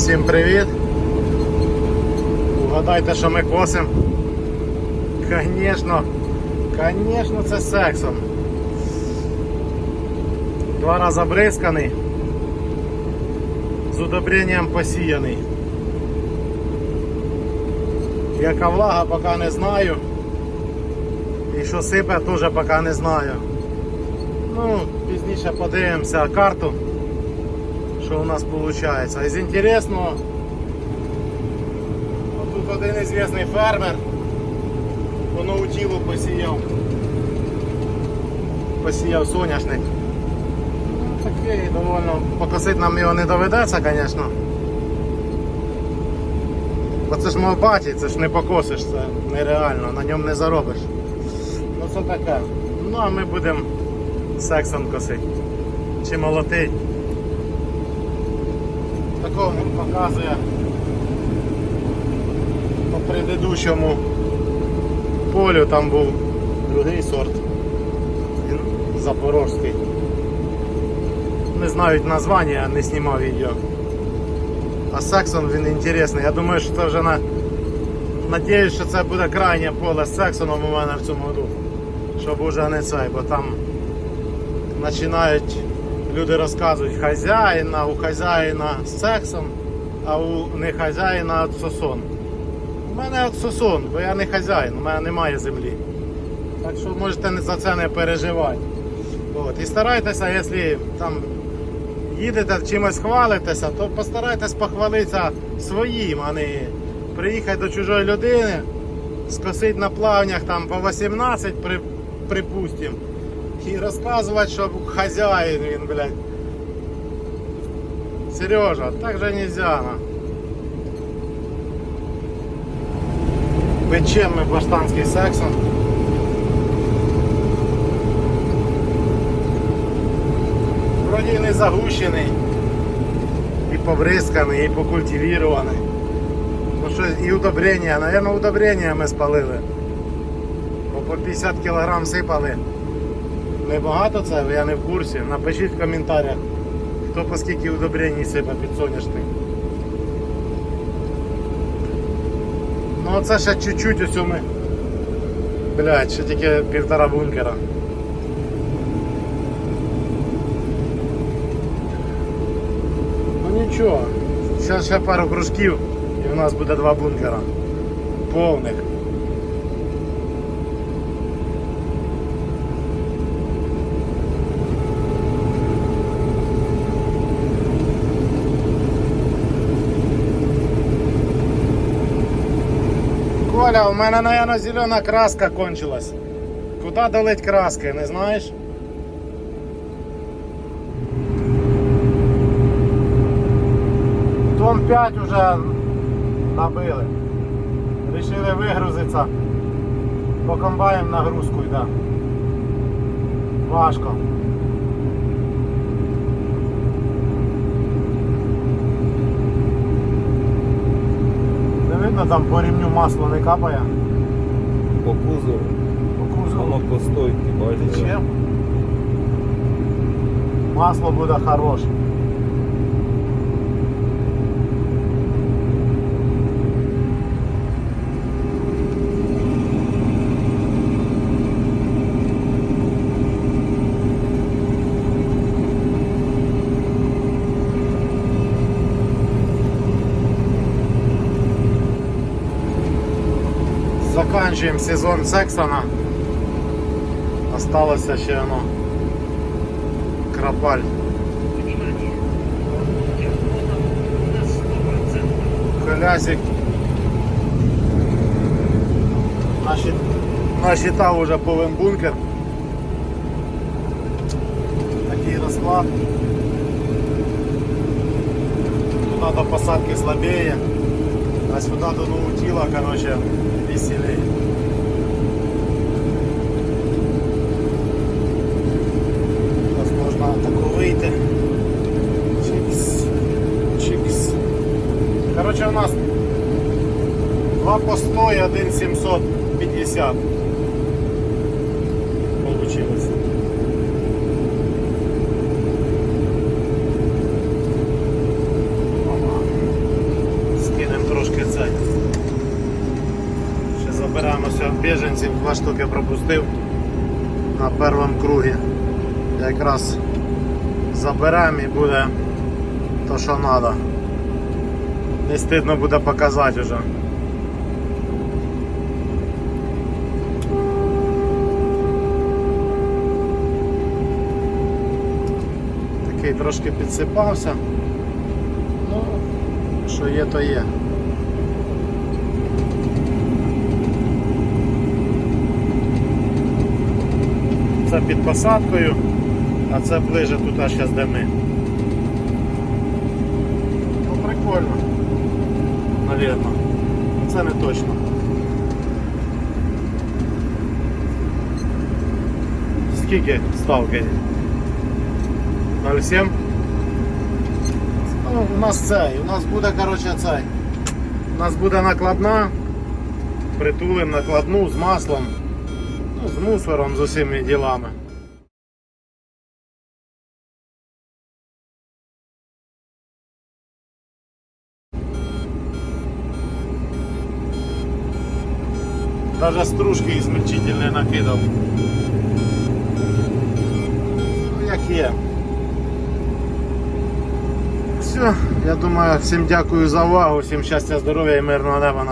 Всім привіт! Угадайте, що ми косимо. Звісно, звісно, це сексом. Два рази бризканий, з удобренням посіяний. Яка влага, поки не знаю. І що сипе, теж поки не знаю. Ну, пізніше подивимося карту, що у нас виходить. Із інтересного, тут один ізвісний фермер по наутілу посіяв. Посіяв соняшник. Ну, такий довольно покосити нам його не доведеться, звісно. Бо це ж мов баті, це ж не покосиш, це нереально, на ньому не заробиш. Ну це таке. Ну а ми будемо сексом косити. Чи молотить. Такого показує по предыдущому полю там був другий сорт. Він запорожський. Не знають названня, не знімав відео. А сексом він інтересний. Я думаю, що це вже на... Надіюсь, що це буде крайнє поле з сексоном у мене в цьому году. Щоб уже не цей, бо там починають люди розказують хазяїна, у хазяїна з сексом, а у не хазяїна сосон. У мене от сосон, бо я не хазяїн, у мене немає землі. Так що можете за це не переживати. От. І старайтеся, якщо там їдете чимось хвалитеся, то постарайтесь похвалитися своїм, а не приїхати до чужої людини, скосити на плавнях там по 18, при, припустим, і розказувати, що хазяїн він, блядь. Сережа, так же нельзя. Печем ми баштанський сексом. Вроді не загущений, і побризканий, і покультивірований. Ну що, і удобрення, наверное, удобрення ми спалили. Бо по 50 кг сипали. Небагато це, я не в курсі. Напишіть в коментарях, хто по скільки удобрень сипе під соняшник. Ну це ще чуть-чуть ось ми. Блять, ще тільки півтора бункера. Ну нічого, зараз ще пару кружків і у нас буде два бункера. Повних. Коля, у мене, наверное, зелена краска кончилась. Куда долить краски, не знаєш? Тон 5 уже набили. Рішили вигрузитися. По комбаєм нагрузку йде. Важко. Не видно там по рівню масло не капає. По кузову, По кузову. воно по стойці, бачите. Тече. Масло буде хороше. Заканчиваем сезон Сексона. Осталося ще воно крапаль. Колясик. Насчитав уже повен бункер. Такий розклад. Туди до посадки слабее, а сюди до наутила, короче, веселее. Зараз можна таку вийти. Чикс. Чикс. Коротше, у нас 2 по 100 Збираємося біженців, два штуки пропустив на першому кругі. Якраз заберемо і буде то, що треба. Не стидно буде показати вже. Такий трошки підсипався. Ну, що є, то є. Під посадкою, а це ближе туди зараз де ми. Ну прикольно. Навірно. Це не точно. Скільки ставки? 0,7? Ну, у нас цей, у нас буде, коротше, цей. У нас буде накладна, притулим накладну з маслом, ну, з мусором, з усіми ділами. Даже стружки измельчительные накидав. Ну, як є. Все, я думаю, всім дякую за увагу, всім щастя, здоров'я і мирного неба.